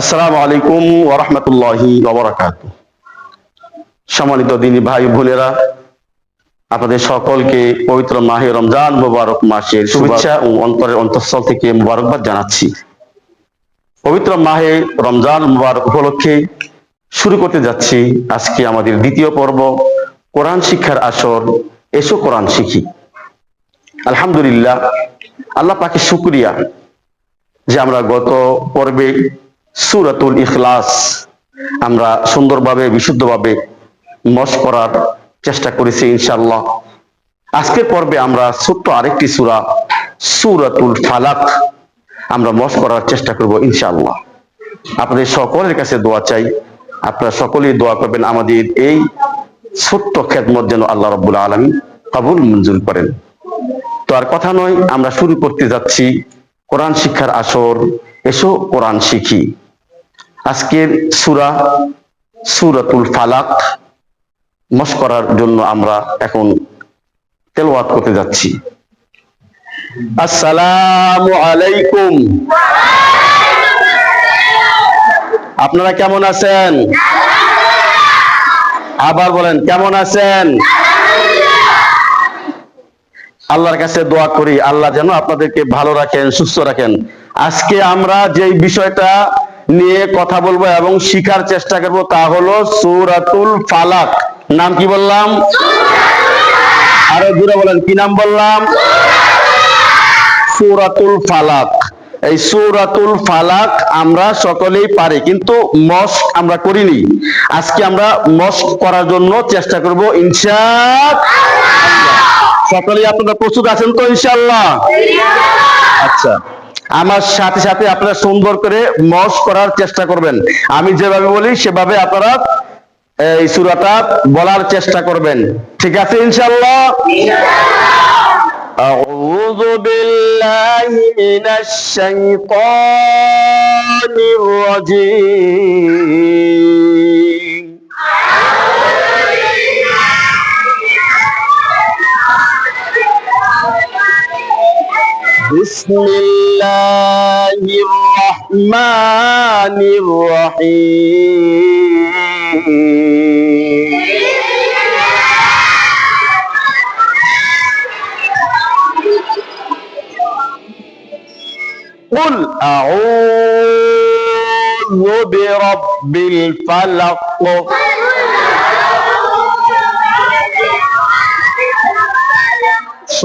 আসসালামু আলাইকুম ওরহমতুল্লাহি ওবরাকাত সম্মানিত দিনী ভাই বোনেরা আপনাদের সকলকে পবিত্র মাহে রমজান মুবারক মাসের শুভেচ্ছা। ও অন্তরের অন্তঃস্থল থেকে মুবারকবাদ জানাচ্ছি। পবিত্র মাহে রমজান মুবারক উপলক্ষে শুরু করতে যাচ্ছি আজকে আমাদের দ্বিতীয় পর্ব কোরআন শিক্ষার আসর। এসো কোরআন শিখি। আলহামদুলিল্লাহ আল্লাহ পাকে শুক্রিয়া যে আমরা গত পর্বে সুরাতুল ইখলাস। আমরা সুন্দরভাবে, বিশুদ্ধভাবে মশ করার চেষ্টা করেছি ইনশাল্লাহ আজকের পর্বে আমরা ছোট্ট আরেকটি সুরা, সুরাতুল ফালাক, আমরা মশ করার চেষ্টা করব ইনশাল্লাহ আপনাদের সকলের কাছে দোয়া চাই। আপনারা সকলেই দোয়া করবেন আমাদের এই ছোট্ট খেদমত যেন আল্লাহ রব্বুল আলমী কবুল মঞ্জুর করেন। তো আর কথা নয়, আমরা শুরু করতে যাচ্ছি কোরআন শিক্ষার আসর। এসো কোরআন শিখি। আজকের সুরা, সুরাতুল ফালাক মশ করার জন্য আমরা এখন তেলওয়াত করতে যাচ্ছি। আসসালামু আলাইকুম। আপনারা কেমন আছেন? আবার বলেন, কেমন আছেন? আল্লাহর কাছে দোয়া করি, আল্লাহ যেন আপনাদেরকে ভালো রাখেন, সুস্থ রাখেন। আজকে আমরা যেই বিষয়টা নিয়ে কথা বলব এবং শিখার চেষ্টা করব, তা হলো সুরাতুল ফালাক। নাম কি বললাম? আরও দূরে বলেন, কি নাম বললাম? সুরাতুল ফালাক। এই সুরাতুল ফালাক আমরা সকলেই পারি, কিন্তু মস্ক আমরা করিনি। আজকে আমরা মস্ক করার জন্য চেষ্টা করব ইনশা সকলেই আপনারা প্রস্তুত আছেন তো ইনশাল্লাহ আচ্ছা। আমার সাথে সাথে আপনারা সুন্দর করে মস করার চেষ্টা করবেন আমি যেভাবে বলি সেভাবে আপনারা এই সুরাটা বলার চেষ্টা করবেন ঠিক আছে ইনশাল্লাহ أعوذ بالله من الشيطان الرجيم بسم الله الرحمن الرحيم. قل أعوذ برب الفلق.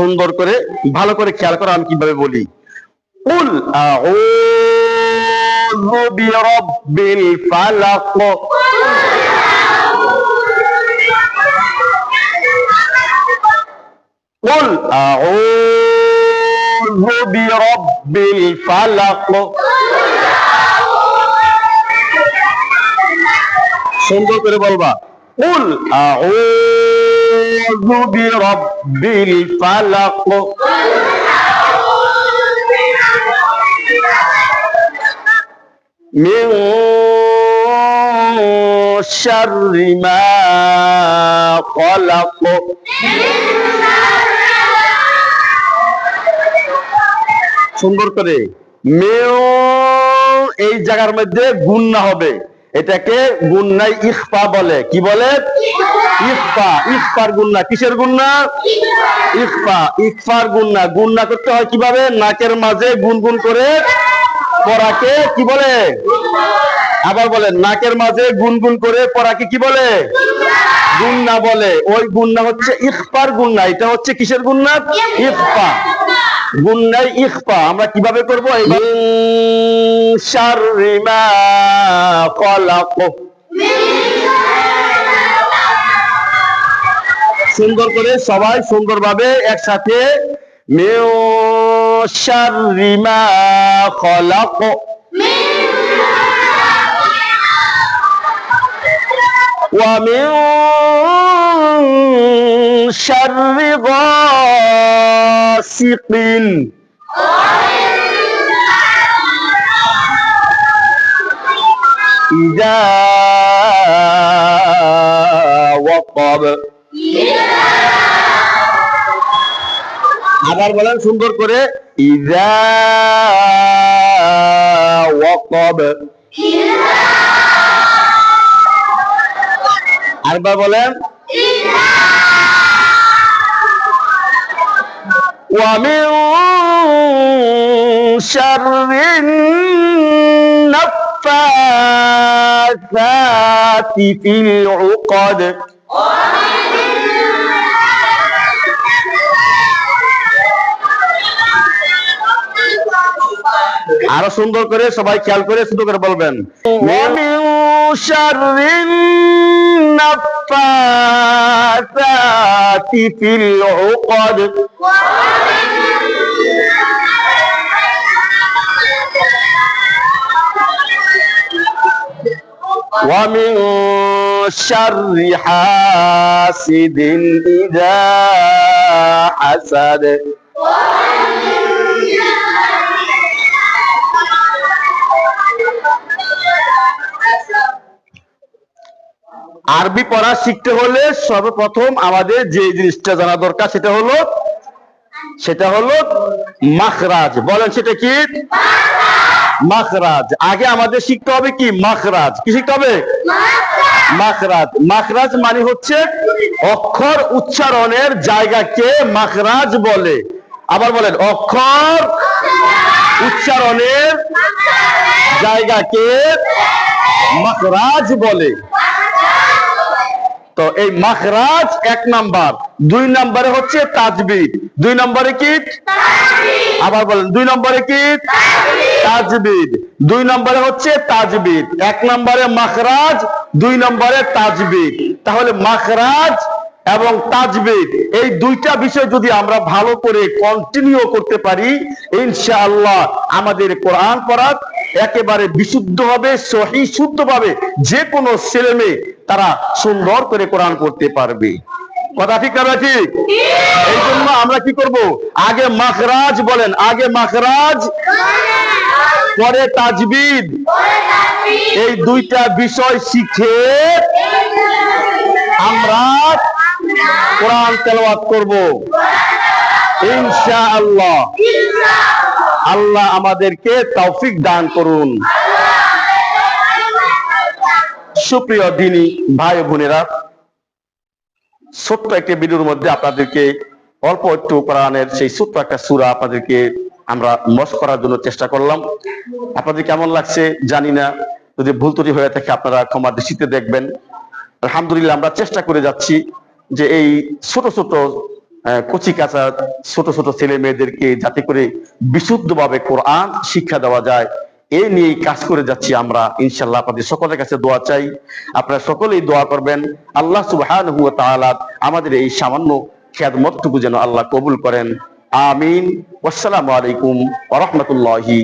সুন্দর করে, ভালো করে খেয়াল করো আমি কীভাবে বলি। কুল আউযু বিরাব্বিল ফালাক। কুল আউযু বিরাব্বিল ফালাক। সুন্দর করে বলবা। أعوذ برب الفلق من شر ما خلق সুন্দর করে মেয় এই জায়গার মধ্যে গুন্না হবে এটাকে গুন্নাই ইখফা বলে। কি বলে? ইখফা। ইখফার গুন্না। কিসের গুন্না? ইখফা। ইখফার গুন্না। গুন্না করতে হয় কীভাবে? নাকের মাঝে গুনগুন করে পড়াকে কি বলে? আবার বলে নাকের মাঝে গুনগুন করে পড়াকে কি বলে? গুন্না বলে। ওই গুন্না হচ্ছে ইখফার গুন্না। এটা হচ্ছে কিসের গুন্না? ইখফা। গুন্নাই ইখফা। আমরা কীভাবে করব? শাররি মা খলাক সুন্দর করে সবাই সুন্দরভাবে একসাথে মিন শাররি মা খলাক ومن شر غاسق إذا وقب আবার বলেন সুন্দর করে ইজা ওয়াকাব আরেকবার বলেন ومن شر في العقد আরো সুন্দর করে সবাই খেয়াল করে সুন্দর করে বলবেন ومن شر النفاثات في العقد ومن شر حاسد إذا حسد আরবি পড়া শিখতে হলে সর্বপ্রথম আমাদের যে জিনিসটা জানা দরকার সেটা হলো সেটা হলো মাখরাজ বলেন সেটা কি মাখরাজ আগে আমাদের শিখতে হবে কি মাখরাজ কি শিখতে হবে মাখরাজ। মাখরাজ মানে হচ্ছে অক্ষর উচ্চারণের জায়গাকে মাখরাজ বলে। আবার বলেন, অক্ষর উচ্চারণের জায়গাকে মাখরাজ বলে। তো এই মাখরাজ এক নাম্বার, দুই নম্বরে হচ্ছে তাজবিদ দুই নম্বরে কি? আবার বলেন, দুই নম্বরে কি? তাজবিদ। দুই নম্বরে হচ্ছে তাজবিদ। এক নম্বরে মাখরাজ, দুই নম্বরে তাজবিদ। তাহলে মাখরাজ এবং তাজবিদ, এই দুইটা বিষয় যদি আমরা ভালো করে কন্টিনিউ করতে পারি, ইনশাআল্লাহ আমাদের কোরআন পড়া একেবারে বিশুদ্ধ হবে, সহি শুদ্ধ পাবে যে কোনো ছেলে মেয়ে তারা সুন্দর করে কোরআন করতে পারবে। কথা ঠিক না ঠিক? এই জন্য আমরা কি করব? আগে মাখরাজ বলেন, আগে মাখরাজ, পরে তাজবিদ। এই দুইটা বিষয় শিখে আমরা কোরআন তেলাওয়াত করব। ইনশাআল্লাহ। আল্লাহ আল্লাহ আমাদেরকে তৌফিক দান করুন। সুপ্রিয় দিনী ভাই বোনেরা ছোট্ট একটি ভিডিওর মধ্যে আপনাদেরকে অল্প একটু কোরআনের সেই ছোট্ট একটা সূরা আপনাদেরকে আমরা মশ করার জন্য চেষ্টা করলাম। আপনাদের কেমন লাগছে জানি না। যদি ভুল ত্রুটি হয়ে থাকে আপনারা ক্ষমা দৃষ্টিতে দেখবেন। আলহামদুলিল্লাহ আমরা চেষ্টা করে যাচ্ছি যে এই ছোট ছোট কচি কাঁচা ছোট ছোট ছেলে মেয়েদেরকে যাতে করে বিশুদ্ধভাবে কোরআন শিক্ষা দেওয়া যায়। এ নিয়ে কাজ করে যাচ্ছি আমরা ইনশাল্লাহ আপনাদের সকলের কাছে দোয়া চাই। আপনারা সকলেই দোয়া করবেন, আল্লাহ সুবহানাহু হুয়া তাআলা আমাদের এই সামান্য খেদমতটুকু যেন আল্লাহ কবুল করেন। আমিন। আসসালামু আলাইকুম ওয়া রাহমাতুল্লাহি